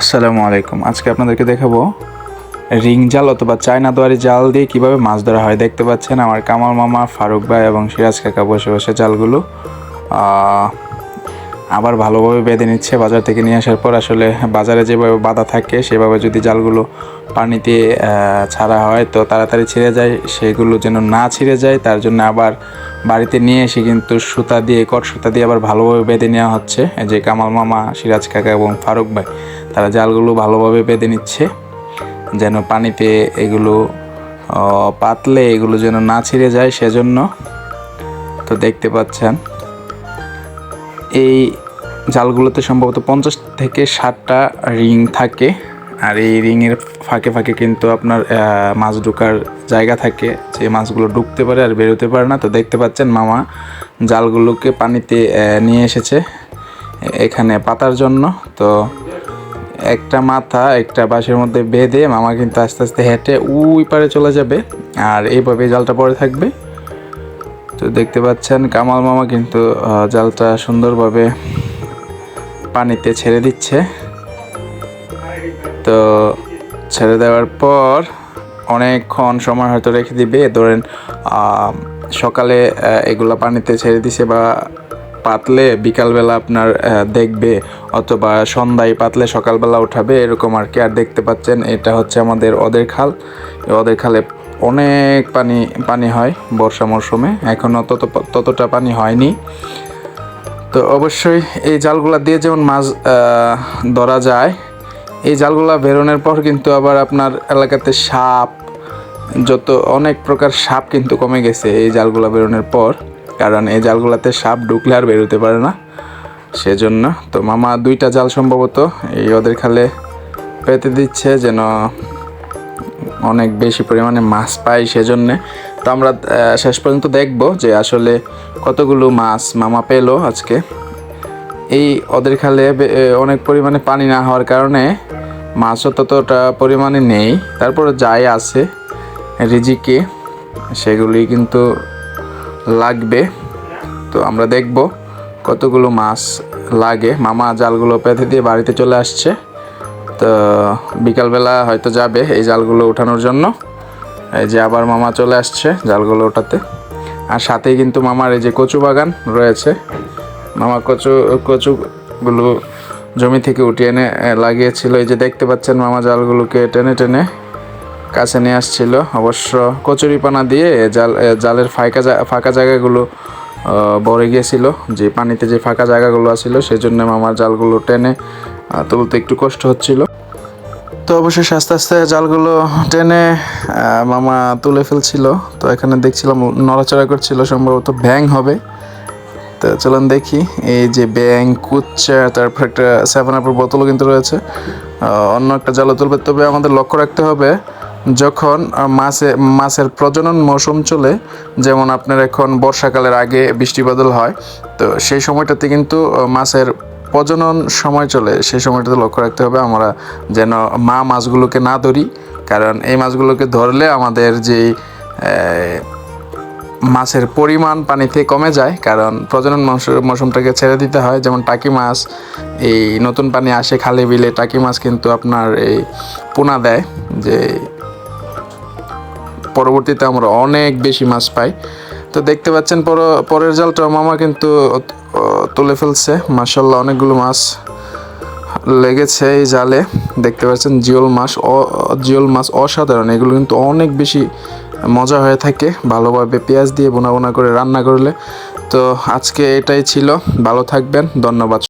আসসালামু আলাইকুম। আজকে আপনাদেরকে দেখাবো রিং জাল অথবা চায়না দোয়ারি জাল দিয়ে কীভাবে মাছ ধরা হয়। দেখতে পাচ্ছেন আমার কামাল মামা, ফারুক ভাই এবং সিরাজ কাকা বসে বসে জালগুলো। আবার ভালোভাবে বেঁধে নিচ্ছে। বাজার থেকে নিয়ে আসার পর আসলে বাজারে যেভাবে বাঁধা থাকে, সেভাবে যদি জালগুলো পানিতে ছাড়া হয়, তো তাড়াতাড়ি ছিঁড়ে যায়। সেগুলো যেন না ছিঁড়ে যায়, তার জন্য আবার বাড়িতে নিয়ে এসে কিন্তু সুতা দিয়ে কট সুতা দিয়ে আবার ভালোভাবে বেঁধে নেওয়া হচ্ছে। যে কামাল মামা, সিরাজ কাকা এবং ফারুক ভাই, তারা জালগুলো ভালোভাবে বেঁধে নিচ্ছে। যেন পানিতে এগুলো পাতলে এগুলো যেন না ছিঁড়ে যায়, সেজন্য তো দেখতে পাচ্ছেন। এই জালগুলোতে সম্ভবত পঞ্চাশ থেকে ষাটটা রিং থাকে। আর এই রিংয়ের ফাঁকে ফাঁকে কিন্তু আপনার মাছ ঢোকার জায়গা থাকে। যে মাছগুলো ঢুকতে পারে আর বেরোতে পারে না। তো দেখতে পাচ্ছেন মামা জালগুলোকে পানিতে নিয়ে এসেছে এখানে পাতার জন্য। তো একটা মাথা একটা বাঁশের মধ্যে বেঁধে মামা কিন্তু আস্তে আস্তে হেঁটে উই পারে চলে যাবে। আর এইভাবে জালটা পরে থাকবে। তো দেখতে পাচ্ছেন, কামাল মামা কিন্তু জালটা সুন্দরভাবে পানিতে ছেড়ে দিচ্ছে। তো ছেড়ে দেওয়ার পর অনেকক্ষণ সময় হয়তো রেখে দিবে। ধরেন সকালে এগুলা পানিতে ছেড়ে দিছে বা পাতলে বিকালবেলা আপনার দেখবে অথবা সন্ধ্যায় পাতলে সকালবেলা উঠাবে, এরকম আর কি। আর দেখতে পাচ্ছেন, এটা হচ্ছে আমাদের ওদের খাল। ওদের খালে অনেক পানি পানি হয় বর্ষা মরশুমে। এখনও তত, ততটা পানি হয়নি। তো অবশ্যই এই জালগুলা দিয়ে যেমন মাছ ধরা যায়, এই জালগুলা বেরোনোর পর কিন্তু আবার আপনার এলাকাতে সাপ, যত অনেক প্রকার সাপ কিন্তু কমে গেছে এই জালগুলা বেরোনোর পর। কারণ এই জালগুলাতে সাপ ঢুকলে আর বেরোতে পারে না। সেজন্য তো মামা দুইটা জাল সম্ভবত এই ওদের খালে পেতে দিচ্ছে যেন অনেক বেশি পরিমাণে মাছ পাই সেজন্যে। তো আমরা শেষ পর্যন্ত দেখব যে আসলে কতগুলো মাছ মামা পেল আজকে। এই ওদের খালে অনেক পরিমাণে পানি না হওয়ার কারণে মাছও ততটা পরিমাণে নেই। তারপরে যাই আছে রিজিকে, সেগুলি কিন্তু লাগবে। তো আমরা দেখব কতগুলো মাছ লাগে। মামা জালগুলো পেতে দিয়ে বাড়িতে চলে আসছে। তো বিকালবেলা হয়তো যাবে এই জালগুলো ওঠানোর জন্য। এই যে আবার মামা চলে আসছে জালগুলো ওঠাতে। আর সাথেই কিন্তু মামার এই যে কচু বাগান রয়েছে। মামা কচু, কচুগুলো জমি থেকে উঠিয়ে এনে লাগিয়েছিল। এই যে দেখতে পাচ্ছেন মামা জালগুলোকে টেনে টেনে কাছে নিয়ে আসছিল। অবশ্য কচুরিপানা দিয়ে জাল জালের ফাঁকা ফাঁকা জায়গাগুলো ভরে গিয়েছিল। যে পানিতে যে ফাঁকা জায়গাগুলো আছিল সেই জন্য মামার জালগুলো টেনে তুলতে একটু কষ্ট হচ্ছিল। তো অবশ্যই আস্তে আস্তে জালগুলো টেনে মামা তুলে ফেলছিল। তো এখানে দেখছিলাম নড়াচড়া করছিল, সম্ভবত ব্যাং হবে। তো চলুন দেখি, এই যে ব্যাং কুচ্চা তারপর একটা সেভেন আপের বোতলও কিন্তু রয়েছে। অন্য একটা জালও তুলবে, তবে আমাদের লক্ষ্য রাখতে হবে, যখন মাছে, মাছের প্রজনন মৌসুম চলে, যেমন আপনার এখন বর্ষাকালের আগে বৃষ্টি বাদল হয়, তো সেই সময়টাতে কিন্তু মাছের প্রজনন সময় চলে, সেই সময়টাতে লক্ষ্য রাখতে হবে আমরা যেন মা মাছগুলোকে না ধরি, কারণ এই মাছগুলোকে ধরলে আমাদের যে মাছের পরিমাণ পানিতে কমে যায়, কারণ প্রজনন মৌসু- মৌসুমটাকে ছেড়ে দিতে হয়। যেমন টাকি মাছ, এই নতুন পানি আসে খালে বিলে, টাকি মাছ কিন্তু আপনার এই পোনা দেয় যে, পরবর্তীতে আমরা অনেক বেশি মাছ পাই। তো দেখতে পাচ্ছেন পর, পরের জালটা মামা কিন্তু তুলে ফেলছে। মাসাল্লাহ অনেকগুলো মাছ লেগেছে এই জালে। দেখতে পাচ্ছেন জিওল মাছ জিওল মাছ অসাধারণ। এগুলো কিন্তু অনেক বেশি মজা হয়ে থাকে। ভালোভাবে পেঁয়াজ দিয়ে বোনা বোনা করে রান্না করলে। তো আজকে এটাই ছিল। ভালো থাকবেন। ধন্যবাদ।